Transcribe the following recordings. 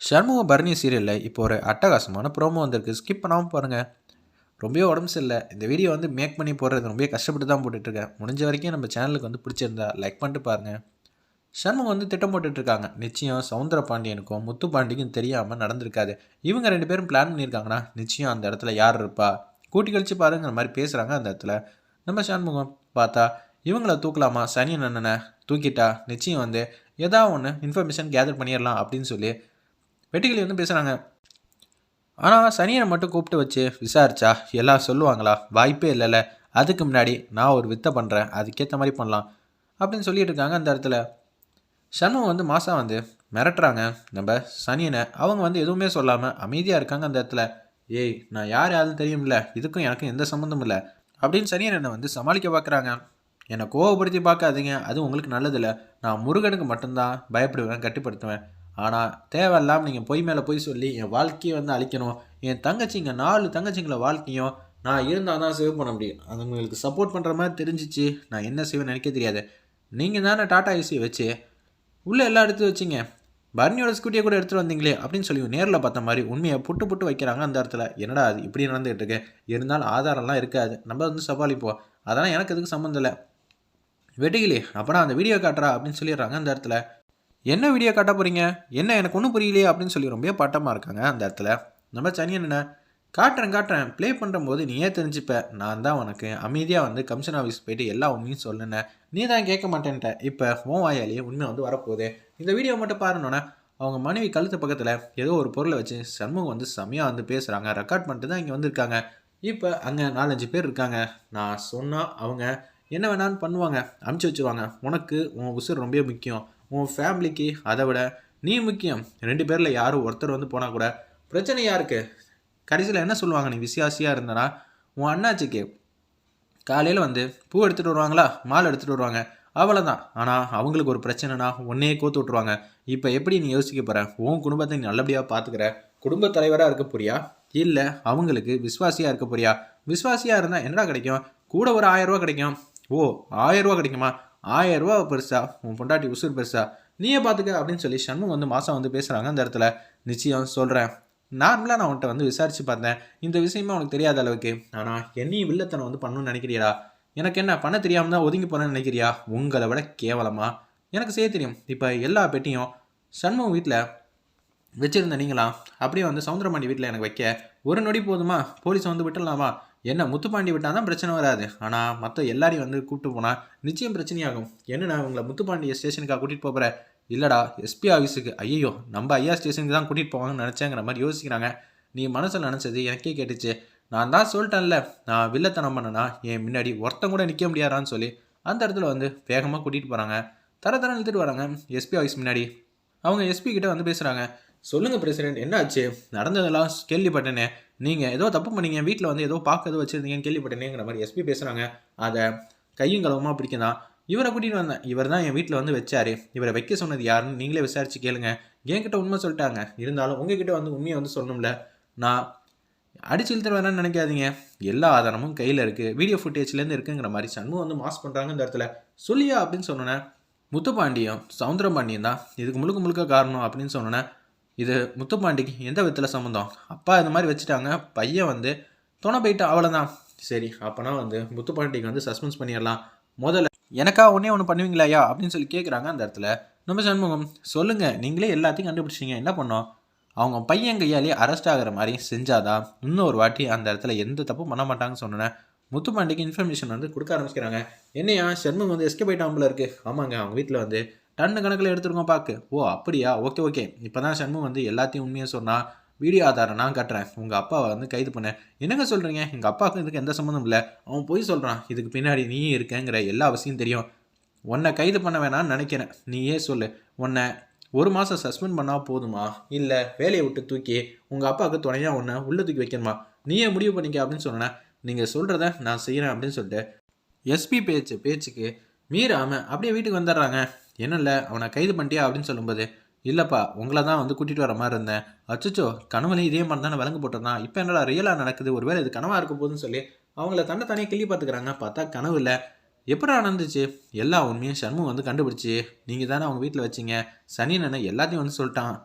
ஷண்முக பரணி சீரியலில் இப்போ ஒரு அட்டகாசமான ப்ரோமோ வந்திருக்கு. ஸ்கிப் பண்ணாமல் பாருங்கள் ரொம்பவே உடம்பு சரியில்லை. இந்த வீடியோ வந்து மேக் பண்ணி போடுறது ரொம்ப கஷ்டப்பட்டு தான் போட்டுட்ருக்கேன். முடிஞ்ச வரைக்கும் நம்ம சேனலுக்கு வந்து பிடிச்சிருந்தா லைக் பண்ணிட்டு பாருங்கள் ஷண்முகம் வந்து திட்டம் போட்டுட்ருக்காங்க. நிச்சயம் சவுந்தர பாண்டியனுக்கும் முத்து பாண்டியனுக்கும் தெரியாமல் நடந்திருக்காது. இவங்க ரெண்டு பேரும் பிளான் பண்ணியிருக்காங்கன்னா நிச்சயம் அந்த இடத்துல யார் இருப்பா? கூட்டி கழிச்சு பாருங்கிற மாதிரி பேசுகிறாங்க அந்த இடத்துல நம்ம ஷண்முகம். பார்த்தா இவங்கள தூக்கலாமா? சனியன் அண்ணனை தூக்கிட்டா நிச்சயம் வந்து ஏதாவது ஒன்று இன்ஃபர்மேஷன் கேதர் பண்ணிடலாம் அப்படின்னு சொல்லி வெட்டிக்கிளி வந்து பேசுகிறாங்க ஆனால் சனியனை மட்டும் கூப்பிட்டு வச்சு விசாரிச்சா எல்லாம் சொல்லுவாங்களா? வாய்ப்பே இல்லைல்ல. அதுக்கு முன்னாடி நான் ஒரு வித்தை பண்ணுறேன் அதுக்கேற்ற மாதிரி பண்ணலாம். அப்படின்னு சொல்லிட்டு இருக்காங்க அந்த இடத்துல. சண்முகம் வந்து மாசா வந்து மிரட்டுறாங்க. நம்ம சனியனை அவங்க வந்து எதுவுமே சொல்லாமல் அமைதியாக இருக்காங்க அந்த இடத்துல. ஏய் நான் யார் யாரும் தெரியும்ல. இதுக்கும் எனக்கும் எந்த சம்மந்தமும் இல்லை. அப்படின்னு சனியன் என்னை வந்து சமாளிக்க பார்க்குறாங்க என்னை கோவப்படுத்தி பார்க்காதீங்க அது உங்களுக்கு நல்லதில்லை. நான் முருகனுக்கு மட்டும்தான் பயப்படுவேன் கட்டுப்படுத்துவேன். ஆனால் தேவையில்லாமல் நீங்கள் பொய் மேலே பொய் சொல்லி என் வாழ்க்கையை வந்து அழிக்கணும். என் தங்கச்சிங்க நாலு தங்கச்சிங்களை வாழ்க்கையும் நான் இருந்தால் தான் சேவ் பண்ண முடியும். அதுங்களுக்கு சப்போர்ட் பண்ணுற மாதிரி தெரிஞ்சிச்சு. நான் என்ன செய்வேன் நினைக்க தெரியாது. நீங்கள் தானே டாட்டா ஏசி வச்சு உள்ளே எல்லாம் எடுத்து வச்சிங்க. பர்னியோட ஸ்கூட்டியை கூட எடுத்துகிட்டு வந்தீங்களே அப்படின்னு சொல்லி நேரில் பார்த்த மாதிரி உண்மையை புட்டு புட்டு வைக்கிறாங்க அந்த இடத்துல. என்னடா அது இப்படி நடந்துகிட்டு இருக்கு? இருந்தாலும் ஆதாரம்லாம் இருக்காது. நம்ம வந்து சவாலிப்போம் அதெல்லாம் எனக்கு எதுக்கு சம்மந்தம் இல்லை. வெட்டிக்கிளி அப்பனா அந்த வீடியோ காட்டுறா அப்படின்னு சொல்லிடுறாங்க அந்த இடத்துல. என்ன வீடியோ காட்ட போகிறீங்க என்ன எனக்கு ஒன்றும் புரியலையே அப்படின்னு சொல்லி ரொம்ப பாட்டமாக இருக்காங்க அந்த இடத்துல. நம்ம சனியன் என்ன காட்டுறேன் காட்டுறேன். ப்ளே பண்ணுறம்போது நீயே தெரிஞ்சுப்ப. நான் தான் உனக்கு அமைதியாக வந்து கமிஷன் ஆஃபீஸ் போயிட்டு எல்லா உண்மையும் சொல்லுனேன். நீ தான் கேட்க மாட்டேன்ட்ட. இப்போ உன் வாயாலேயே உண்மை வந்து வரப்போகுது. இந்த வீடியோ மட்டும் பாருனோன்னே அவங்க மனைவி கழுத்து பக்கத்தில் ஏதோ ஒரு பொருளை வச்சு சண்முகம் வந்து செம்மையாக வந்து பேசுகிறாங்க ரெக்கார்ட் பண்ணிட்டு தான் இங்கே வந்திருக்காங்க. இப்போ அங்கே நாலஞ்சு பேர் இருக்காங்க. நான் சொன்னால் அவங்க என்ன வேணாலும் பண்ணுவாங்க. அமுச்சு வச்சுருவாங்க. உனக்கு உன் உசுர் ரொம்ப முக்கியம். உன் ஃபேமிலிக்கு அதை விட நீ முக்கியம். ரெண்டு பேரில் யாரும் ஒருத்தர் வந்து போனால் கூட பிரச்சனை யாருக்கு கடைசியில் என்ன சொல்லுவாங்க? நீ விசுவாசியாக இருந்தனா உன் அண்ணாச்சிக்கு காலையில் வந்து பூ எடுத்துகிட்டு வருவாங்களா? மாலை எடுத்துகிட்டு வருவாங்க. அவ்வளோதான் ஆனால் அவங்களுக்கு ஒரு பிரச்சனைனா ஒன்றையே கோத்து விட்ருவாங்க இப்போ எப்படி நீ யோசிக்க போகிற உன் குடும்பத்தை நீ நல்லபடியாக பார்த்துக்கிற குடும்ப தலைவராக இருக்க போறியா? இல்லை அவங்களுக்கு விஸ்வாசியாக இருக்க போறியா? விஸ்வாசியாக இருந்தால் என்னடா கிடைக்கும்? கூட ஒரு ஆயிரரூவா கிடைக்கும். ஓ ஆயிரரூவா கிடைக்குமா? ஆயிரரூவா பெருசா உன் பொண்டாட்டி உசுர் பெருசா நீயே பார்த்துக்க அப்படின்னு சொல்லி சண்முகம் வந்து மாதம் வந்து பேசுகிறாங்க அந்த இடத்துல. நிச்சயம் சொல்கிறேன் நார்மலாக நான் உன்ட்ட வந்து விசாரித்து பார்த்தேன். இந்த விஷயமே உனக்கு தெரியாத அளவுக்கு. ஆனால் என்னையும் வில்லத்தனை வந்து பண்ணணும்னு நினைக்கிறியா எனக்கு என்ன பண்ண தெரியாமல் தான் ஒதுங்கி போனேன்னு நினைக்கிறியா? உங்களை விட கேவலமா? எனக்கு செய்ய தெரியும். இப்போ எல்லா பெட்டியும் சண்முகம் வீட்டில் வச்சுருந்த நீங்களா? அப்படியே வந்து சவுந்தரமணி வீட்டில் எனக்கு வைக்க. ஒரு நொடி போதுமா? போலீஸை வந்து விட்டுடலாமா? என்ன முத்துப்பாண்டி விட்டால் தான் பிரச்சனை வராது. ஆனால் மற்ற எல்லாரையும் வந்து கூப்பிட்டு போனால் நிச்சயம் பிரச்சனையாகும். என்னண்ணா உங்களை முத்துப்பாண்டியை ஸ்டேஷனுக்காக கூட்டிகிட்டு போகிற இல்லைடா எஸ்பி ஆஃபீஸுக்கு ஐயோ நம்ம ஐயா ஸ்டேஷனுக்கு தான் கூட்டிகிட்டு போவாங்கன்னு நினச்சேங்கிற மாதிரி யோசிக்கிறாங்க. நீ மனசில் நினச்சது எனக்கே கேட்டுச்சு. நான் தான் சொல்லிட்டேன்ல நான் வில்லத்தனம் பண்ணனா? என் முன்னாடி ஒருத்தன் கூட நிற்க முடியாதான்னு சொல்லி அந்த இடத்துல வந்து வேகமாக கூட்டிகிட்டு போகிறாங்க தர தர இழுத்துட்டு வராங்க எஸ்பி ஆஃபீஸ் முன்னாடி. அவங்க எஸ்பி கிட்ட வந்து பேசுகிறாங்க சொல்லுங்கள் பிரசிடென்ட் என்னாச்சு? நடந்ததெல்லாம் கேள்விப்பட்டேனே. நீங்கள் ஏதோ தப்பு பண்ணீங்க வீட்டில் வந்து ஏதோ பார்க்க ஏதோ வச்சுருந்தீங்கன்னு கேள்விப்பட்டேனேங்கிற மாதிரி எஸ்பி பேசுகிறாங்க அதை கையும் கலவமாக பிடிக்கதான். இவரை கூட்டிகிட்டு வந்தேன். இவர் தான் என் வீட்டில் வந்து வச்சாரு. இவரை வைக்க சொன்னது யாருன்னு நீங்களே விசாரித்து கேளுங்க. என்கிட்ட உண்மை சொல்லிட்டாங்க. இருந்தாலும் உங்ககிட்ட வந்து உண்மையை வந்து சொல்லணும்ல. நான் அடிச்சு இழுத்துட்டு வரேன்னு நினைக்காதீங்க. எல்லா ஆதாரமும் கையில் இருக்குது வீடியோ ஃபுட்டேஜ்லேருந்து இருக்குங்கிற மாதிரி சண்முகம் வந்து மாஸ் பண்ணுறாங்க இந்த இடத்துல. சொல்லியா அப்படின்னு சொன்னோன்னே முத்துப்பாண்டியம் சவுந்தரபாண்டியம் தான். இதுக்கு முழுக்க முழுக்க காரணம் அப்படின்னு சொன்னோன்னே இது முத்துப்பாண்டிக்கு எந்த விதத்தில் சம்மந்தம்? அப்பா இந்த மாதிரி வச்சுட்டாங்க பையன் வந்து துணை போயிட்டு அவ்வளோதான் சரி அப்போனா வந்து முத்துப்பாண்டிக்கு வந்து சஸ்பென்ஸ் பண்ணிடலாம். முதல்ல எனக்கா ஒன்றே ஒன்று பண்ணுவீங்களாயா அப்படின்னு சொல்லி கேட்குறாங்க அந்த இடத்துல. நம்ம சண்முகம் சொல்லுங்கள் நீங்களே எல்லாத்தையும் கண்டுபிடிச்சிங்க என்ன பண்ணோம்? அவங்க பையன் கையாலே அரெஸ்ட் ஆகிற மாதிரி செஞ்சாதான் இன்னொரு வாட்டி அந்த இடத்துல எந்த தப்பும் பண்ண மாட்டாங்கன்னு சொன்னேன் முத்துப்பாண்டிக்கு இன்ஃபர்மேஷன் வந்து கொடுக்க ஆரம்பிக்கிறாங்க. என்னையா சண்முகம் வந்து எஸ்கே போயிட்டாம்பில் இருக்குது ஆமாங்க அவங்க வீட்டில் வந்து டன்னு கணக்கில் எடுத்துருக்கோம் பார்க்கு ஓ அப்படியா? Okay okay. இப்போ தான் சண்முகம் வந்து எல்லாத்தையும் உண்மையாக சொன்னால் வீடியோ ஆதாரம் நான் கட்டுறேன். உங்கள் அப்பாவை வந்து கைது பண்ணேன் என்னங்க சொல்கிறீங்க எங்கள் அப்பாவுக்கு இதுக்கு எந்த சம்மந்தம் இல்லை. அவன் போய் சொல்கிறான் இதுக்கு பின்னாடி நீயே இருக்கேங்கிற எல்லா அவசியம் தெரியும். உன்னை கைது பண்ண வேணாம்னு நினைக்கிறேன். நீயே சொல்லு. உன்னை ஒரு மாதம் சஸ்பெண்ட் பண்ணால் போதுமா? இல்லை வேலையை விட்டு தூக்கி உங்கள் அப்பாவுக்கு துணையாக ஒன்று உள்ளே தூக்கி வைக்கணுமா? நீயே முடிவு பண்ணிக்க அப்படின்னு சொன்னேன் நீங்கள் சொல்கிறத நான் செய்கிறேன் அப்படின்னு சொல்லிட்டு எஸ்பி பேச்சு பேச்சுக்கு மீறாமல் அப்படியே வீட்டுக்கு வந்துடுறாங்க. என்ன இல்லை அவனை கைது பண்ணிட்டியா அப்படின்னு சொல்லும்போது இல்லைப்பா உங்களை தான் வந்து கூட்டிகிட்டு வர மாதிரி இருந்தேன். அச்சச்சோ கனவுலையும் இதே மாதிரி தானே விலங்கு போட்டிருந்தான் இப்போ என்னடா ரியலாக நடக்குது? ஒருவேளை இது கனவாக இருக்க போகுதுன்னு சொல்லி அவங்கள தன்னை தனியாக கிள்ளி பார்த்துக்கிறாங்க. பார்த்தா கனவு இல்லை. எப்படா நடந்துச்சு? எல்லா உண்மையும் சண்முகம் வந்து கண்டுபிடிச்சி நீங்கள் தானே அவங்க வீட்டில் வச்சிங்க. சனி நனை எல்லாத்தையும் வந்து சொல்லிட்டான்.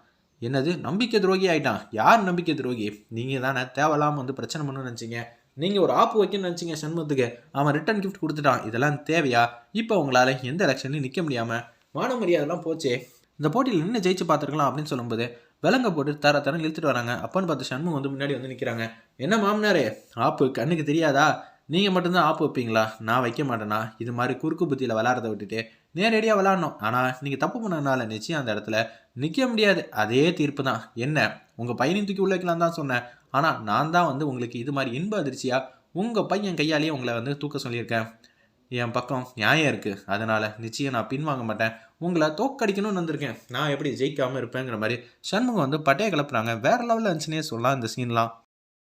என்னது? நம்பிக்கை துரோகி ஆயிட்டான். யார் நம்பிக்கை துரோகி? நீங்கள் தானே தேவையில்லாமல் வந்து பிரச்சனை பண்ணணும்னு நினச்சிங்க. நீங்கள் ஒரு ஆப்பு வைக்கணும்னு நினச்சிங்க சண்முகத்துக்கு. அவன் ரிட்டர்ன் கிஃப்ட் கொடுத்துட்டான். இதெல்லாம் தேவையா? இப்போ உங்களால் எந்த எலெக்ஷன்லையும் நிற்க முடியாமல் மான மரியாதைலாம் போச்சே. இந்த போட்டியில் என்ன ஜெயிச்சு பார்த்துருக்கலாம் அப்படின்னு சொல்லும்போது விலங்க போட்டு தர தரம் இழுத்துட்டு வராங்க. அப்பன்னு பார்த்து சண்முகம் வந்து முன்னாடி வந்து நிற்கிறாங்க என்ன மாமனாரே ஆப்பு கண்ணுக்கு தெரியாதா? நீங்கள் மட்டும்தான் ஆப்பு வைப்பீங்களா? நான் வைக்க மாட்டேனா? இது மாதிரி குறுக்கு புத்தியில் விளாட்றத விட்டுட்டு நேரடியாக விளாட்ணும். ஆனால் நீங்கள் தப்பு பண்ணனால நிச்சயம் அந்த இடத்துல நிற்க முடியாது. அதே தீர்ப்பு தான். என்ன? உங்கள் பையனையும் தூக்கி உள்ள வைக்கலாம் தான் சொன்னேன். ஆனால் நான் தான் வந்து உங்களுக்கு இது மாதிரி இன்ப அதிர்ச்சியாக உங்கள் பையன் கையாலேயே உங்களை வந்து தூக்க சொல்லியிருக்கேன். என் பக்கம் நியாயம் இருக்குது அதனால் நிச்சயம் நான் பின்வாங்க மாட்டேன். உங்களை தோக்கடிக்கணும்னு வந்திருக்கேன். நான் எப்படி ஜெயிக்காமல் இருப்பேங்கிற மாதிரி சண்முகம் வந்து பட்டையை கிளப்புறாங்க. வேறு லெவலில் இருந்துச்சுன்னே சொல்லலாம் இந்த சீன்லாம்